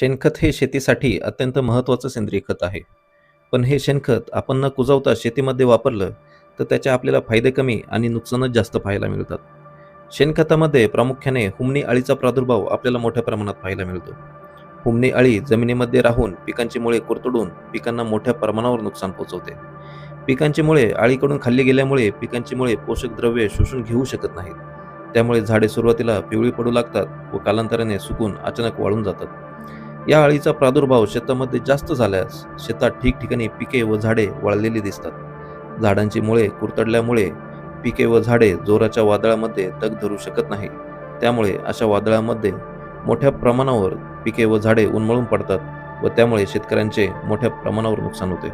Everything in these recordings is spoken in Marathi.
शेणखत हे शेतीसाठी अत्यंत महत्त्वाचं सेंद्रिय खत आहे. पण हे शेणखत आपण न कुजवता शेतीमध्ये वापरलं तर त्याचे आपल्याला फायदे कमी आणि नुकसानच जास्त पाहायला मिळतात. शेणखतामध्ये प्रामुख्याने हुमणी अळीचा प्रादुर्भाव आपल्याला मोठ्या प्रमाणात पाहायला मिळतो. हुमणी अळी जमिनीमध्ये राहून पिकांची मुळे कुरतडून पिकांना मोठ्या प्रमाणावर नुकसान पोहोचवते. पिकांची मुळे अळीकडून खाल्ली गेल्यामुळे पिकांची मुळे पोषक द्रव्ये शोषून घेऊ शकत नाहीत. त्यामुळे झाडे सुरुवातीला पिवळी पडू लागतात व कालांतराने सुकून अचानक वाळून जातात. या अळीचा प्रादुर्भाव शेतामध्ये जास्त झाल्यास शेतात ठिकठिकाणी पिके व झाडे वाळलेली दिसतात. झाडांची मुळे कुरतडल्यामुळे पिके व झाडे जोराच्या वादळामध्ये तग धरू शकत नाही. त्यामुळे अशा वादळामध्ये मोठ्या प्रमाणावर पिके व झाडे उन्मळून पडतात व त्यामुळे शेतकऱ्यांचे मोठ्या प्रमाणावर नुकसान होते.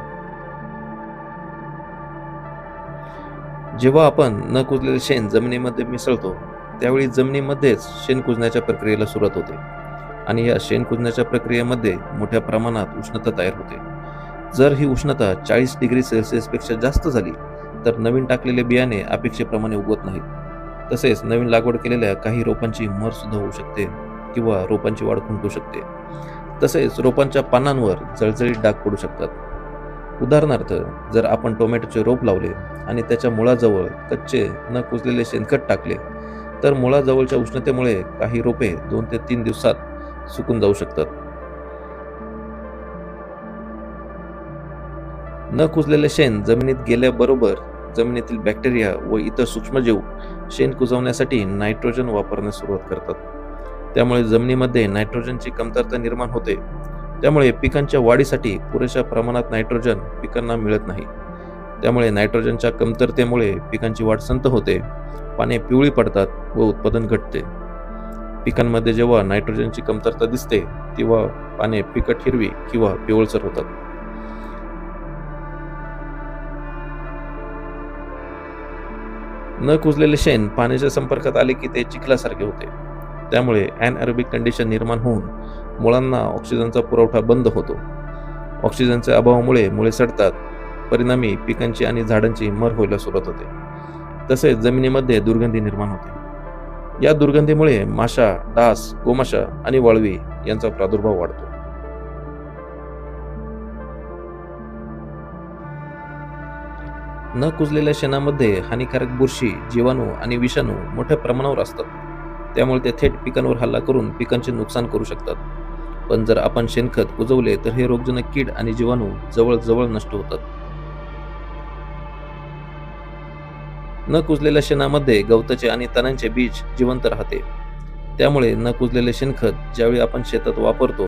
जेव्हा आपण न कुजलेले शेण जमिनीमध्ये मिसळतो त्यावेळी जमिनीमध्येच शेण कुजण्याच्या प्रक्रियेला सुरुवात होते. आणि या शेण कुजण्याच्या प्रक्रियेमध्ये मोठ्या प्रमाणात उष्णता तयार होते. जर ही उष्णता चाळीस डिग्री सेल्सिअसपेक्षा जास्त झाली तर नवीन टाकलेले बियाणे अपेक्षेप्रमाणे उगवत नाहीत. तसेच नवीन लागवड केलेल्या काही रोपांची मर सुद्धा होऊ शकते किंवा रोपांची वाढ खुंटू शकते. तसेच रोपांच्या पानांवर जळजळीत डाग पडू शकतात. उदाहरणार्थ जर आपण टोमॅटोचे रोप लावले आणि त्याच्या मुळाजवळ कच्चे न कुजलेले शेणखत टाकले तर मुळाजवळच्या उष्णतेमुळे काही रोपे दोन ते तीन दिवसात सुकून जाऊ शकतात. न कुजलेले शेण जमिनीत गेल्याबरोबर जमिनीतील बॅक्टेरिया व इतर सूक्ष्मजीव शेण कुजवण्यासाठी नायट्रोजन वापरण्यास सुरुवात करतात. त्यामुळे जमिनीमध्ये नायट्रोजनची कमतरता निर्माण होते. त्यामुळे पिकांच्या वाढीसाठी पुरेशा प्रमाणात नायट्रोजन पिकांना मिळत नाही. त्यामुळे नायट्रोजनच्या कमतरतेमुळे पिकांची वाढ संत होते. पाने पिवळी पडतात व उत्पादन घटते. पिकांमध्ये जेव्हा नायट्रोजनची कमतरता दिसते तेव्हा पाने पिकट हिरवी किंवा पिवळसर होतात. न कुजलेले शेण पाण्याच्या संपर्कात आले की ते चिखलासारखे होते. त्यामुळे अनएरोबिक कंडिशन निर्माण होऊन मुळांना ऑक्सिजनचा पुरवठा बंद होतो. ऑक्सिजनच्या अभावामुळे मुळे सडतात परिणामी पिकांची आणि झाडांची मर व्हायला सुरुवात होते. तसेच जमिनीमध्ये दुर्गंधी निर्माण होते. या दुर्गंधीमुळे माशा डास गोमाशा आणि वाळवी यांचा प्रादुर्भाव वाढतो. न कुजलेल्या शेणामध्ये हानिकारक बुरशी जीवाणू आणि विषाणू मोठ्या प्रमाणावर असतात. त्यामुळे ते थेट पिकांवर हल्ला करून पिकांचे नुकसान करू शकतात. पण जर आपण शेणखत कुजवले तर हे रोगजनक कीड आणि जीवाणू जवळ नष्ट होतात. न कुजलेल्या शेणामध्ये गवताचे आणि तणांचे बीज जिवंत राहते. त्यामुळे न कुजलेले शेणखत ज्यावेळी आपण शेतात वापरतो